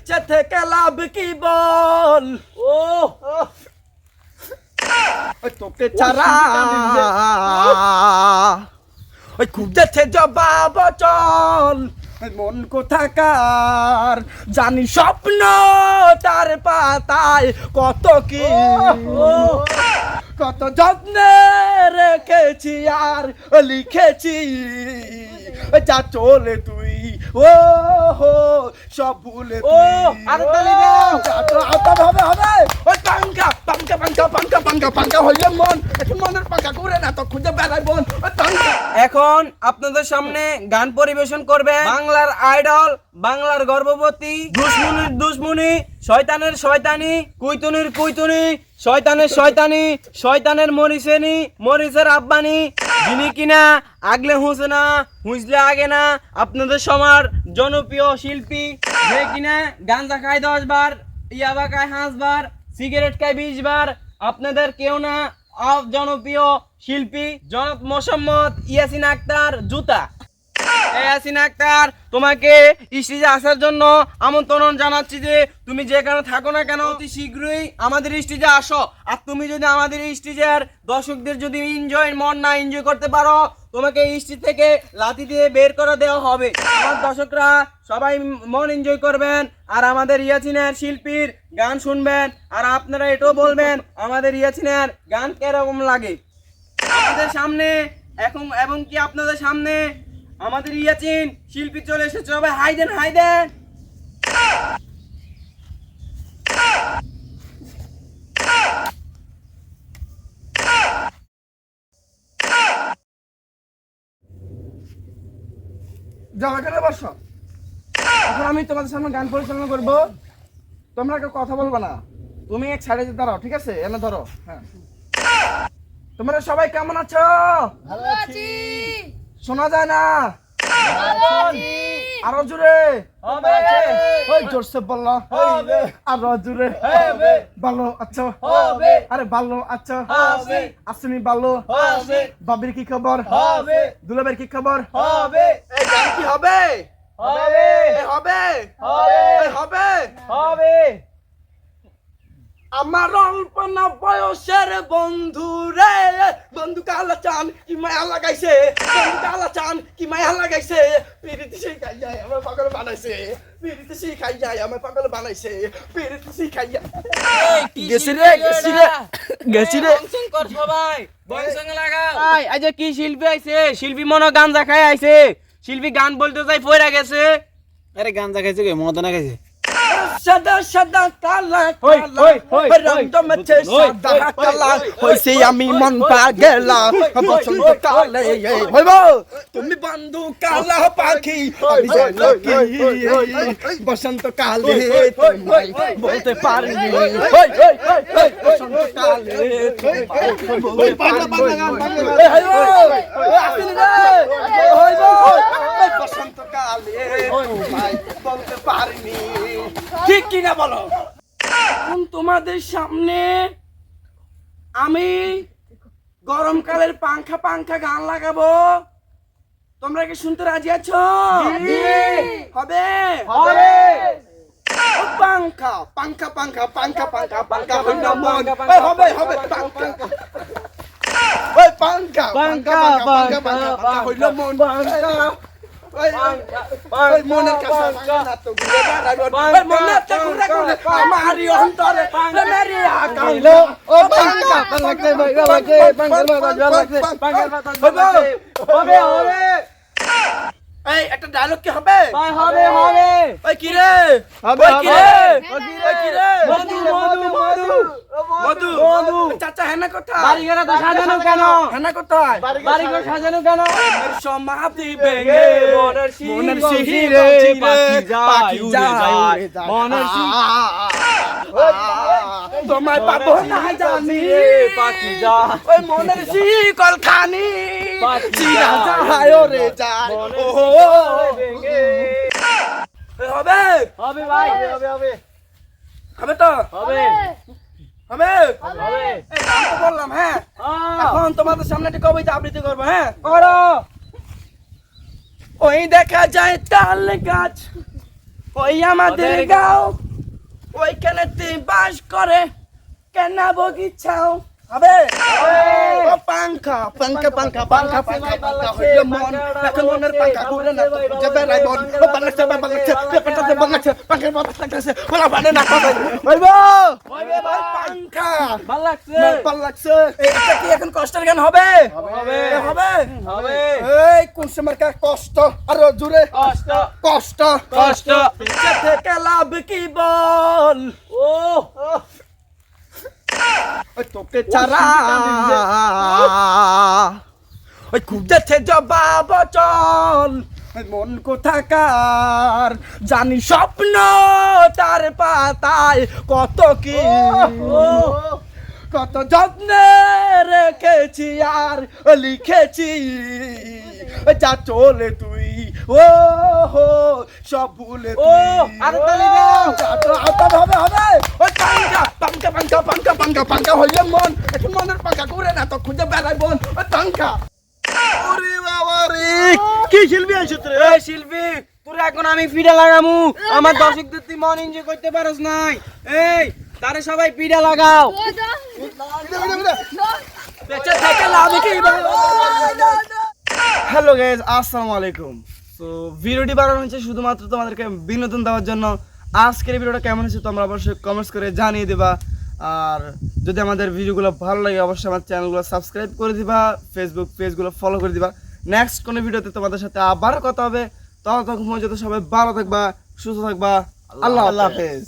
বেঁচে থেকে লাভ কি বল? ও ওই তোকে ছাড়া ওই খুঁজেছে জবাব চল। ওই মন কোথাকার? জানি স্বপ্ন তার পাতায় কত কি। কত যত্নে রেখেছি আর লিখেছি। যা চলে তুই ও হো সব ভুলে ও, আরও তালি দাও। হবে হবে। ওই পাঙ্কা পাঙ্কা পাঙ্কা পাঙ্কা পাঙ্কা পাঙ্কা হইলে মন। একটু মনের পাঙ্কা করে না তো খুঁজে বেড়াই বোন। এখন আপনাদের সামনে গান পরিবেশন করবে বাংলার আইডল বাংলার গর্ভবতী দুশ্মনির দুশ্মনি শয়তানের শয়তানি, কুইতুনির কুইতুনি, শয়তানের শয়তানি, শয়তানের মরিসেনি মরিসের আব্বানি। যিনি কিনা আগলে হুঁসে না হুঁসলে আগে না, আপনাদের সমার জনপ্রিয় শিল্পী। যে কিনা গাঞ্জা খায় দশ বার, ইয়াবা খায় হাঁস বার, সিগারেট খায় বিশ বার, আপনাদের কেউ না জনপ্রিয় শিল্পী জনক মোসাম্মদ ইয়াসিন আক্তার জুতা। ইয়াসিন আক্তার, তোমাকে স্টেজে আসার জন্য আমন্ত্রণ জানাচ্ছি যে তুমি যেখানে থাকো না কেন, অতি শীঘ্রই আমাদের স্টেজে আসো। আর তুমি যদি আমাদের স্টেজের দর্শকদের যদি এনজয় মন না এনজয় করতে পারো, তোমাকে স্টেজ থেকে লাথি দিয়ে বের করে দেওয়া হবে। আমার দর্শকরা, সবাই মন এনজয় করবেন, আর আমাদের ইয়াসিনের শিল্পীর গান শুনবেন, আর আপনারা এটাও বলবেন, আমাদের ইয়াসিনের গান কীরকম লাগে। আমাদের সামনে, এখন, এবং কি আপনাদের সামনে আমাদের ইয়াচিন শিল্পী চলে এসেছে। সবাই হাই দেন হাই দেন। এখন আমি তোমাদের সামনে গান পরিচালনা করব। তোমরা কেউ কথা বলবে না। তুমি এক সাইডে যে দাঁড়াও ঠিক আছে? এনে ধরো হ্যাঁ। তোমরা সবাই কেমন আছো? ভালো আছি। শোনা যায় না। আরও জোরে। ওই জোরসে বলল। আরও জোরে। ভালো আছো? আরে ভালো হবে। আসুনি ভালো। বাবির কি খবর। দুলাবের কি খবর? হবে। কি হবে? হবে। হবে। হবে। হবে। আমার অল্প না বয়সের বন্ধু রে। বন্ধু কালা চান কি মায়া লাগাইছে? বন্ধু কালা চান কি মায়া লাগাইছে? পিরিতি শিখাই যায় আমার পাগল বানাইছে। পিরিতি শিখাই যায় আমার পাগল বানাইছে। পিরিতি শিখাই যায়। গেছি রে গেছি রে গেছি রে। কর সবাই লাগাও। আই আজ কি শিল্পী আইছে? শিল্পী মনো গাঞ্জা খাই আইছে। শিল্পী গান বলতে যাই ফয়রা গেছে। আরে গান খাইছে কে? মদ না খাইছে। সাদা সাদা কালা রঙ্গ মেছে সাদা কালা হই, হই, হইছে আমি মন পাগলা বসন্ত কালে হইব তুমি বন্ধু কালা পাখি আমি কি বসন্ত কালে বলতে পারিনি হই, হই, হই, হই, বসন্ত কালে তোমায় বলতে পারিনি। এই হইব, এই আসিনি রে, এই হইব, এই বসন্ত কালে তোমায় বলতে পারিনি কিনা বলো এখন তোমাদের সামনে আমি গরমকালের পাংখা পাংখা গান লাগাবো তোমরা কি শুনতে রাজি আছো হবে হবে। পাংখা পাংখা পাংখা পাংখা পাংখা পাংখা মন হবে হবে পাংখা ওই পাংখা পাংখা পাংখা পাংখা পাংখা হইল মন ওই মনের এই একটা ডায়লগ কি হবে হবে হবে ওই কি রে হবে, কি রে কি রে মধু। চাচা হেনা কোথায় বাড়িঘর তো সাজানো কেন হেনা কোথায় বাড়িঘর সাজানো কেন সমাধি ভেঙে মনের শিরে পাখি যায়, পাখি উড়ে যায়। মনের তোমায় পাবো না জানি পাখি যায়। ওই মনের শিকল খানি পাখি চিরা যায়। যায় ওরে যায় ও হবে হবে ভাই হবে হবে হবে তো হবে হবে বললাম হ্যাঁ। হ্যাঁ। এখন তোমাদের সামনে একটা কবিতা আবৃত্তি করব হ্যাঁ? করো। ওই দেখা যায় তাল গাছ ওই আমাদের গাঁও। ওইখানে বাস করে কেনা বগিচাও হবে পাঙ্খা পাঙ্খা পাঙ্খা পাঙ্খা পাঙ্খা পাঙ্খা হইলে মন এখন মনের পাঙ্খা ঘুরে না যাবে রাই মন ও বাংলাছে বাংলাছে পেপারটাতে বাংলাছে পাঙ্খার বাবা লাগছে ওলা বানে না কথা হইব হইবে ভাই পাঙ্খা ভালো লাগছে ভালো লাগছে এটা কি এখন কষ্টের গান হবে হবে। হবে হবে এই কোন সময় কষ্ট আরও জোরে কষ্ট কষ্ট কষ্ট থেকে লাভ কি বল তোকে ছাড়া ওই খুঁজেছে জবাব চল ওই মন কোথাকার? জানি স্বপ্ন তার পাতায় কত কি। কত যত্নে রেখেছি আর লিখেছি। যা চলে তুই ও হো সব ভুলে ও, তালি দাও। আতাম হবে হবে পাঙ্কা পাঙ্কা পাঙ্কা পাঙ্কা পাঙ্কা পাঙ্কা হইলে মন। মনের পাঙ্কা করে না তো খুঁজে বেড়াই বোন পাঙ্কা ওরে বাবা রে। কি শিল্পী আইছো তুই? এই শিল্পী তোর এখন আমি পিঠা লাগামু। আমার দর্শকদের তুই মন এনজয় করতে পারস নাই। এই তারে সবাই পিঠা লাগাও। হ্যালো গাইস আসসালামু আলাইকুম। তো ভিডিওটি বানানো হয়েছে শুধুমাত্র তোমাদেরকে বিনোদন দেওয়ার জন্য। আজকের ভিডিওটা কেমন হয়েছে তোমরা অবশ্যই কমেন্টস করে জানিয়ে দেবা। আর যদি আমাদের ভিডিওগুলো ভালো লাগে, অবশ্যই আমার চ্যানেলগুলো সাবস্ক্রাইব করে দিবা ফেসবুক পেজগুলো ফলো করে দিবা। নেক্সট কোনো ভিডিওতে তোমাদের সাথে আবার কথা হবে। ততক্ষণ পর্যন্ত সবাই ভালো থাকবা, সুস্থ থাকবা। আল্লাহ আল্লাহ হাফেজ।